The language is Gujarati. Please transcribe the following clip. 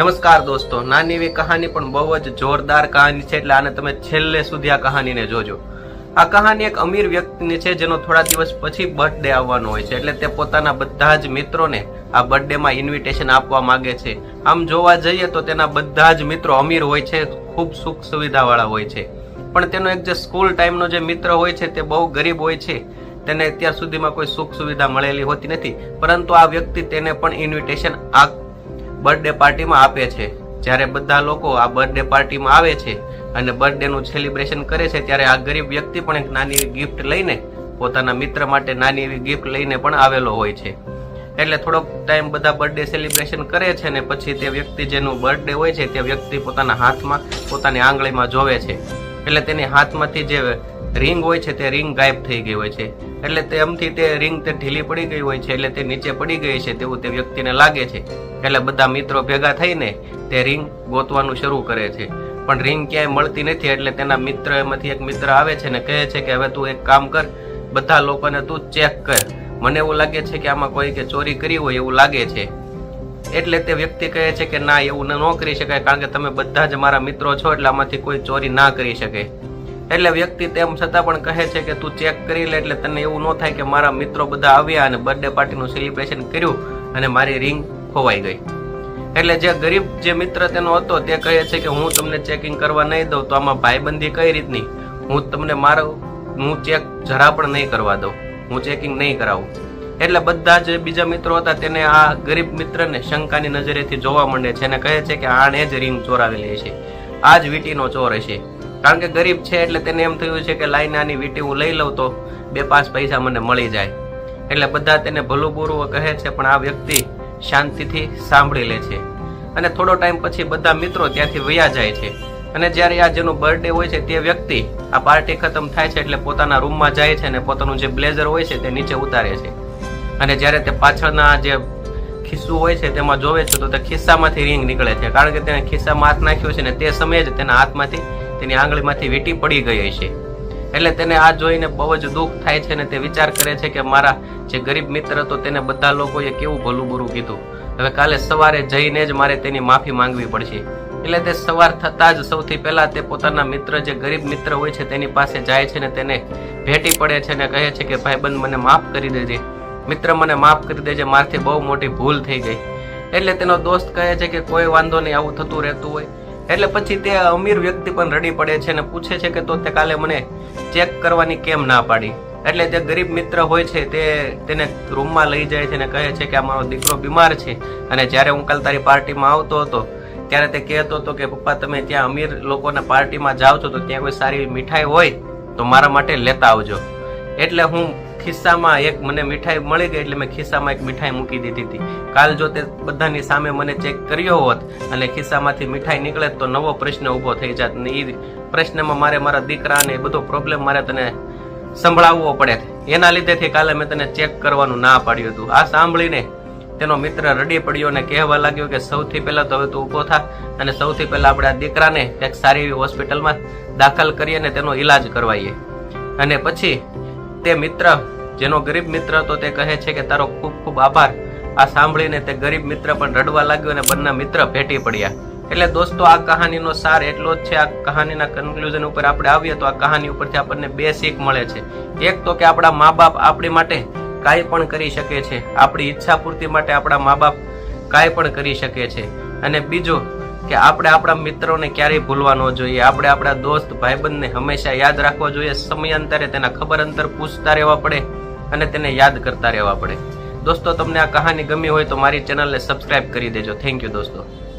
નમસ્કાર દોસ્તો, નાની એવી કહાની પણ બહુ જ જોરદાર કહાની છે એટલે આને તમે છેલ્લે સુધી આ કહાનીને જોજો. આ કહાની એક અમીર વ્યક્તિની છે જેનો થોડા દિવસ પછી બર્થડે આવવાનો હોય છે એટલે તે પોતાના બધા જ મિત્રોને આ બર્થડેમાં ઇન્વિટેશન આપવા માંગે છે. આમ જોવા જઈએ તો તેના બધા જ મિત્રો અમીર હોય છે, ખૂબ સુખ સુવિધાવાળા હોય છે. પણ તેનો એક જે સ્કૂલ ટાઈમનો જે મિત્ર હોય છે તે બહુ ગરીબ હોય છે. તેને અત્યાર સુધીમાં કોઈ સુખ સુવિધા મળેલી હોતી નથી. પરંતુ આ વ્યક્તિ તેને પણ ઇન્વિટેશન આ બર્થડે પાર્ટીમાં આપે છે. જ્યારે બધા લોકો આ બર્થડે પાર્ટીમાં આવે છે અને બર્થડેનું સેલિબ્રેશન કરે છે, ત્યારે આ ગરીબ વ્યક્તિ પણ એક નાની એવી ગિફ્ટ લઈને પોતાના મિત્ર માટે નાની એવી ગિફ્ટ લઈને પણ આવેલો હોય છે. એટલે થોડોક ટાઈમ બધા બર્થડે સેલિબ્રેશન કરે છે ને પછી તે વ્યક્તિ જેનું બર્થડે હોય છે, તે વ્યક્તિ પોતાના હાથમાં, પોતાની આંગળીમાં જોવે છે. એટલે તેની હાથમાંથી જે રિંગ હોય છે, તે રિંગ ગાયબ થઈ ગઈ હોય છે. એટલે તે એમથી તે રિંગ તે ઢીલી પડી ગઈ હોય છે, એટલે તે નીચે પડી ગઈ છે તેવું તે વ્યક્તિને લાગે છે. એટલે બધા મિત્રો ભેગા થઈને તે રિંગ ગોતવાનું શરૂ કરે છે. પણ રિંગ ક્યાંય મળતી નથી, એટલે તેના મિત્ર એમાંથી એક મિત્ર આવે છે ને કહે છે કે હવે તું એક કામ કર, બધા લોકોને તું ચેક કર. મને એવું લાગે છે કે આમાં કોઈ કે ચોરી કરી હોય એવું લાગે છે. એટલે તે વ્યક્તિ કહે છે કે ના, એવું ન કરી શકાય, કારણ કે તમે બધા જ મારા મિત્રો છો, એટલે આમાંથી કોઈ ચોરી ના કરી શકે. એટલે વ્યક્તિ તેમ છતાં પણ કહે છે કે તું ચેક કરી લે એટલે તને એવું ન થાય કે મારા મિત્રો બધા આવ્યા અને બર્થડે પાર્ટીનું સેલિબ્રેશન કર્યું અને મારી રિંગ ખોવાઈ ગઈ. એટલે જે ગરીબ જે મિત્ર તેનો હતો તે કહે છે કે હું તમને ચેકિંગ કરવા નહીં દઉં તો આમાં ભાઈબંધી કઈ રીતની? હું તમને મારો, હું ચેક જરા પણ નહીં કરવા દઉં. હું ચેકિંગ નહીં કરાવું. એટલે બધા જે બીજા મિત્રો હતા તેને આ ગરીબ મિત્રને શંકાની નજરેથી જોવા માંડે છે અને કહે છે કે આણે જ રિંગ ચોરાવેલી છે આ જ વીટીનો ચોર હશે. કારણ કે ગરીબ છે એટલે તેને એમ થયું છે કે લાઈન આની વીટી હું લઈ લઉં તો બે પાંચ પૈસા મને મળી જાય. એટલે બધા તેને ભલું બુરું કહે છે, પણ આ વ્યક્તિ શાંતિથી સાંભળી લે છે. અને થોડો ટાઈમ પછી બધા મિત્રો ત્યાંથી વયા જાય છે. અને જ્યારે આ જેનો બર્થડે હોય છે, તે વ્યક્તિ આ પાર્ટી ખતમ થાય છે એટલે પોતાના રૂમમાં જાય છે અને પોતાનું જે બ્લેઝર હોય છે તે નીચે ઉતારે છે. અને જ્યારે તે પાછળના જે ખિસ્સું હોય છે તેમાં જોવે છે, તો તે ખિસ્સામાંથી રિંગ નીકળે છે. કારણ કે તેને ખિસ્સામાં હાથ નાખ્યો છે ને તે સમયે જ તેના હાથમાંથી તેની આંગળીમાંથી વીટી પડી ગઈ હશે. એટલે તેને આ જોઈને બહુ જ દુઃખ થાય છે અને તે વિચાર કરે છે કે મારા જે ગરીબ મિત્ર હતો તેને બધા લોકોએ કેવું ભલું બુરું કીધું. હવે કાલે સવારે જઈને જ મારે તેની માફી માંગવી પડશે. એટલે તે સવાર થતાં જ સૌથી પહેલાં તે પોતાના મિત્ર જે ગરીબ મિત્ર હોય છે તેની પાસે જાય છે ને તેને ભેટી પડે છે ને કહે છે કે ભાઈબંધ મને માફ કરી દેજે. મિત્ર મને માફ કરી દેજે, મારથી બહુ મોટી ભૂલ થઈ ગઈ. એટલે તેનો દોસ્ત કહે છે કે, કોઈ વાંધો નહીં, આવું થતું રહેતું હોય. એટલે પછી તે અમીર વ્યક્તિ પણ રડી પડે છે અને પૂછે છે કે તો તે કાલે મને ચેક કરવાની કેમ ના પાડી? એટલે તે ગરીબ મિત્ર હોય છે તે તેને રૂમમાં લઈ જાય છે અને કહે છે કે આ મારો દીકરો બીમાર છે. અને જ્યારે હું કાલ તારી પાર્ટીમાં આવતો હતો, ત્યારે તે કહેતો હતો કે, પપ્પા, તમે ત્યાં અમીર લોકોના પાર્ટીમાં જાઓ છો તો ત્યાં કોઈ સારી મીઠાઈ હોય તો મારા માટે લેતા આવજો. એટલે હું ખિસ્સામાં એક મને મીઠાઈ મળી ગઈ એટલે મેં ખિસ્સામાં એક મીઠાઈ મૂકી દીધી હતી. કાલ જો તે બધાની સામે મને ચેક કર્યો હોત અને ખિસ્સામાંથી મીઠાઈ નીકળે તો નવો પ્રશ્ન ઊભો થઈ જાત ને એ પ્રશ્નમાં મારે મારા દીકરાને બધો પ્રોબ્લેમ મારે તને સંભળાવવો પડે. એના લીધેથી કાલે મેં તને ચેક કરવાનું ના પાડ્યું હતું. આ સાંભળીને તેનો મિત્ર રડી પડ્યો અને કહેવા લાગ્યો કે સૌથી પહેલાં તો હવે તું ઊભો થા અને સૌથી પહેલાં આપણે આ દીકરાને એક સારી એવી હોસ્પિટલમાં દાખલ કરીએ અને તેનો ઈલાજ કરવાઈએ. અને પછી તે મિત્ર, જેનો ગરીબ મિત્ર હતો તે કહે છે કે તારો ખૂબ ખૂબ આભાર. આ સાંભળીને તે ગરીબ મિત્ર પણ રડવા લાગ્યો અને બંને મિત્ર ભેટી પડ્યા. એટલે દોસ્તો, આ કહાનીનો સાર એટલો જ છે, આ કહાનીના કન્ક્લુઝન ઉપર આપણે આવીએ તો આ કહાની ઉપરથી આપણને બે શીખ મળે છે. એક તો કે આપણા મા બાપ આપણી માટે કાંઈ પણ કરી શકે છે. આપણી ઈચ્છા પૂર્તિ માટે આપણા મા બાપ કાંઈ પણ કરી શકે છે. અને બીજું કે આપણે આપણા મિત્રોને ક્યારેય ભૂલવા ન જોઈએ. આપણે આપણા દોસ્ત ભાઈબંધને હંમેશા યાદ રાખવા જોઈએ. સમયાંતરે તેના ખબર અંતર પૂછતા રહેવા પડે અને તેને યાદ કરતા રહેવા પડે. દોસ્તો, તમને આ કહાની ગમી હોય તો મારી ચેનલને સબસ્ક્રાઇબ કરી દેજો. થેન્ક યુ દોસ્તો.